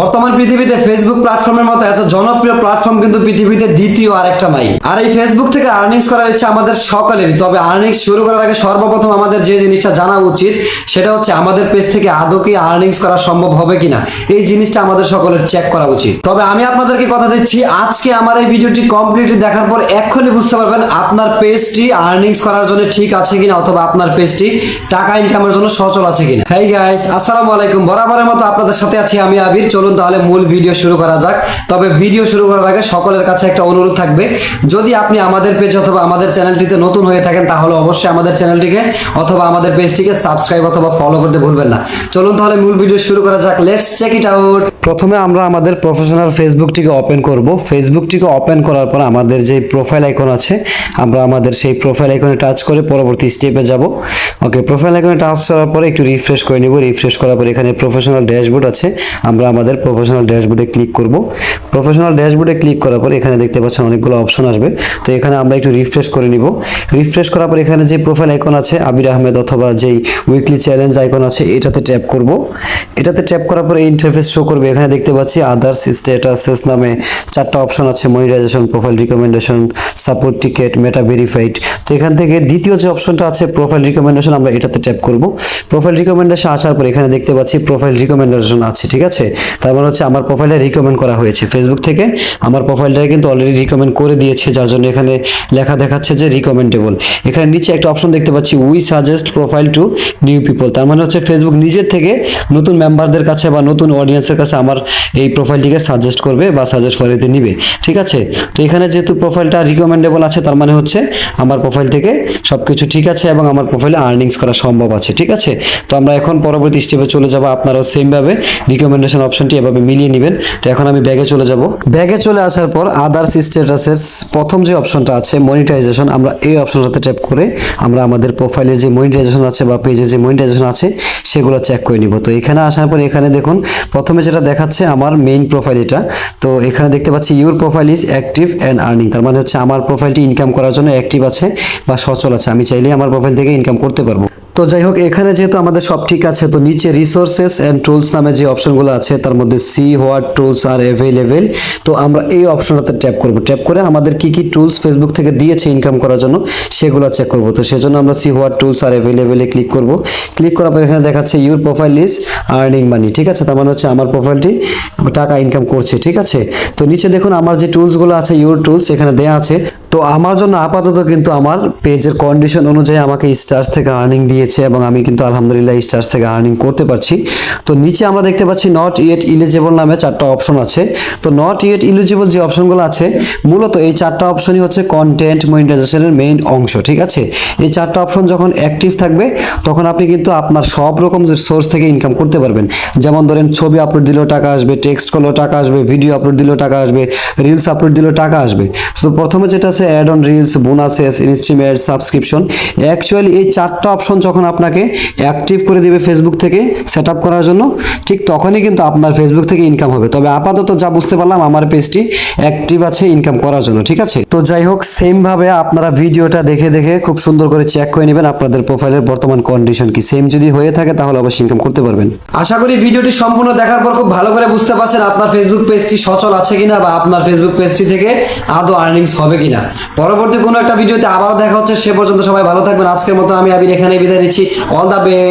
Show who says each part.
Speaker 1: বর্তমান পৃথিবীতে ফেসবুক প্ল্যাটফর্মের মতো এত জনপ্রিয় প্ল্যাটফর্ম কিন্তু পৃথিবীতে দ্বিতীয় আরেকটা নাই। আর এই ফেসবুক থেকে আর্নিংস করার ইচ্ছা আমাদের সকলেরই, তবে আর্নিংস শুরু করার আগে সর্বপ্রথম আমাদের যে জিনিসটা জানা উচিত, সেটা হচ্ছে আমাদের পেজ থেকে আদৌ কি আর্নিংস করা সম্ভব হবে কিনা, এই জিনিসটা আমাদের সকলের চেক করা উচিত। তবে আমি আপনাদেরকে কথা দিচ্ছি, আজকে আমার এই ভিডিওটি কমপ্লিটলি দেখার পর এক্ষুনি বুঝতে পারবেন আপনার পেজটি আর্নিংস করার জন্য ঠিক আছে কিনা, অথবা আপনার পেজটি টাকা ইনকামের জন্য সচল আছে কিনা। হেই গাইস আসসালামু আলাইকুম। বরাবরের মতো আপনাদের সাথে আছি আমি আবির। চলুন তাহলে মূল ভিডিও শুরু করা যাক। তবে ভিডিও শুরু করার আগে সকলের কাছে একটা অনুরোধ থাকবে। যদি আপনি আমাদের পেজ অথবা আমাদের চ্যানেলটিতে নতুন হয়ে থাকেন, তাহলে অবশ্যই আমাদের চ্যানেলটিকে অথবা আমাদের পেজটিকে সাবস্ক্রাইব অথবা ফলো করতে ভুলবেন না। চলুন তাহলে মূল ভিডিও শুরু করা যাক। লেটস চেক ইট আউট প্রথমে আমরা আমাদের প্রফেশনাল ফেসবুকটিকে ওপেন করব। ফেসবুকটিকে ওপেন করার পর আমাদের যে প্রোফাইল আইকন আছে, আমরা আমাদের সেই প্রোফাইল আইকনে টাচ করে পরবর্তী স্টেপে যাব। ওকে প্রোফাইল আইকনে টাচ করার পরে একটু রিফ্রেশ করে নিব। রিফ্রেশ করার পর এখানে প্রফেশনাল ড্যাশবোর্ড আছে। আমরা আমাদের প্রফেশনাল ড্যাশবোর্ডে ক্লিক করব। প্রফেশনাল ড্যাশবোর্ডে ক্লিক করার পর এখানে দেখতে পাচ্ছেন অনেকগুলো অপশন আসবে। তো এখানে আমরা একটু রিফ্রেশ করে নিব। রিফ্রেশ করার পর এখানে যে প্রোফাইল আইকন আছে, আবির আহমেদ অথবা যেই উইকলি চ্যালেঞ্জ আইকন আছে, এটাতে ট্যাপ করব। এটাতে ট্যাপ করার পর ইন্টারফেস শো করবে। এখানে দেখতে পাচ্ছি আদার্স স্ট্যাটাসেস নামে চারটা অপশন আছে monetization profile recommendation support ticket Meta verified এখান থেকে দ্বিতীয় যে অপশনটা আছে প্রোফাইল রিকমেন্ডেশন আমরা এটাতে ট্যাপ করব। প্রোফাইল রিকমেন্ডেশন আসার পর এখানে দেখতে পাচ্ছি প্রোফাইল রিকমেন্ডেশন আছে, ঠিক আছে? তার মানে হচ্ছে আমার প্রোফাইলে রিকমেন্ড করা হয়েছে ফেসবুক থেকে। আমার প্রোফাইলটাকে কিন্তু অলরেডি রিকমেন্ড করে দিয়েছে, যার জন্য এখানে লেখা দেখাচ্ছে যে রিকমেন্ডেবল এখানে নিচে একটা অপশন দেখতে পাচ্ছি we suggest profile to new people তার মানে হচ্ছে ফেসবুক নিজের থেকে নতুন মেম্বারদের কাছে বা নতুন অডিয়েন্সের কাছে আমার এই প্রোফাইলটিকে সাজেস্ট করবে বা সাজেস্ট ফরিতে নিবে, ঠিক আছে? তো এখানে যেহেতু প্রোফাইলটা রিকমেন্ডেবল আছে, তার মানে হচ্ছে আমার প্রোফাইল থেকে সব কিছু ঠিক আছে এবং আমার প্রোফাইলে আর্নিংস করা সম্ভব আছে, ঠিক আছে? তো আমরা এখন পরবর্তী স্টেপে চলে যাব, আপনারাও সেমভাবে রিকমেন্ডেশন অপশনটি এভাবে মিলিয়ে নেবেন। তো এখন আমি ব্যাগে চলে যাব। ব্যাগে চলে আসার পর আদার্স স্ট্যাটাসের প্রথম যে অপশনটা আছে মনিটাইজেশন আমরা এই অপশনটাতে ট্যাপ করে আমরা আমাদের প্রোফাইলে যে মনিটাইজেশন আছে বা পেজে যে মনিটাইজেশন আছে, সেগুলো চেক করে নিব। তো এখানে আসার পর এখানে দেখুন, প্রথমে যেটা দেখাচ্ছে আমার মেইন প্রোফাইল এটা। তো এখানে দেখতে পাচ্ছি your profile is active and earning তার মানে হচ্ছে আমার প্রোফাইলটি ইনকাম করার জন্য অ্যাক্টিভ আছে। বা সচল আছে। আমি চাইলেই আমার প্রোফাইল থেকে ইনকাম করতে পারব। তো যাই হোক, এখানে যেহেতু আমাদের সব ঠিক আছে, তো নিচে রিসোর্সেস অ্যান্ড টুলস নামে যে অপশনগুলো আছে, তার মধ্যে see what tools are available তো আমরা এই অপশনটাতে ট্যাপ করব। ট্যাপ করে আমাদের কি কি টুলস ফেসবুক থেকে দিয়েছে ইনকাম করার জন্য, সেগুলো চেক করব। তো সেজন্য আমরা সি হোয়াট টুলস আর অ্যাভেলেবেলে ক্লিক করব। ক্লিক করার পর এখানে দেখাচ্ছে your profile is earning money ঠিক আছে? তার মানে হচ্ছে আমার প্রোফাইলটি টাকা ইনকাম করছে, ঠিক আছে? তো নিচে দেখুন, আমার যে টুলসগুলো আছে ইউর টুলস এখানে দেয়া আছে। তো আমার জন্য আপাতত কিন্তু আমার পেজের কন্ডিশন অনুযায়ী আমাকে স্টার্স থেকে আর্নিং দিয়েছে এবং আমি কিন্তু আলহামদুলিল্লাহ স্টার্স থেকে আর্নিং করতে পারছি। তো নিচে আমরা দেখতে পাচ্ছি নট ইয়েট ইলিজিবল নামে চারটা অপশন আছে। তো নট ইয়েট ইলিজিবল যে অপশনগুলো আছে, মূলত এই চারটা অপশনই হচ্ছে কন্টেন্ট মনিটাইজেশনের মেইন অংশ, ঠিক আছে? এই চারটা অপশন যখন অ্যাক্টিভ থাকবে, তখন আপনি কিন্তু আপনার সব রকম সোর্স থেকে ইনকাম করতে পারবেন। যেমন ধরেন ছবি আপলোড দিলেও টাকা আসবে টেক্সট করলেও টাকা আসবে ভিডিও আপলোড দিলেও টাকা আসবে রিলস আপলোড দিলেও টাকা আসবে। তো প্রথমে যেটা আছে অ্যাড অন রিলস বোনাসেস ইনস্ট্রিমেট সাবস্ক্রিপশন অ্যাকচুয়ালি এই চারটা অপশন যখন আপনাকে অ্যাক্টিভ করে দিবে ফেসবুক থেকে সেট আপ করার জন্য, ঠিক তখনই কিন্তু আপনার ফেসবুক থেকে ইনকাম হবে। তবে আপাতত যা বুঝতে পারলাম, আমার পেজটি অ্যাক্টিভ আছে ইনকাম করার জন্য, ঠিক আছে? তো যাই হোক সেমভাবে আপনারা ভিডিওটা দেখে দেখে খুব সুন্দর করে চেক করে নেবেন আপনাদের প্রোফাইলের বর্তমান কন্ডিশন কি। সেম যদি হয়ে থাকে, তাহলে অবশ্যই ইনকাম করতে পারবেন। আশা করি ভিডিওটি সম্পূর্ণ দেখার পর খুব ভালো করে বুঝতে পারছেন আপনার ফেসবুক পেজটি সচল আছে কিনা, বা আপনার ফেসবুক পেজটি থেকে আদৌ আর্নিংস হবে কিনা? পরবর্তী কোনো একটা ভিডিওতে আবারও দেখা হচ্ছে, সে পর্যন্ত সবাই ভালো থাকবেন। আজকের মতো আমি আবির এখানে বিদায় নিচ্ছি। All the best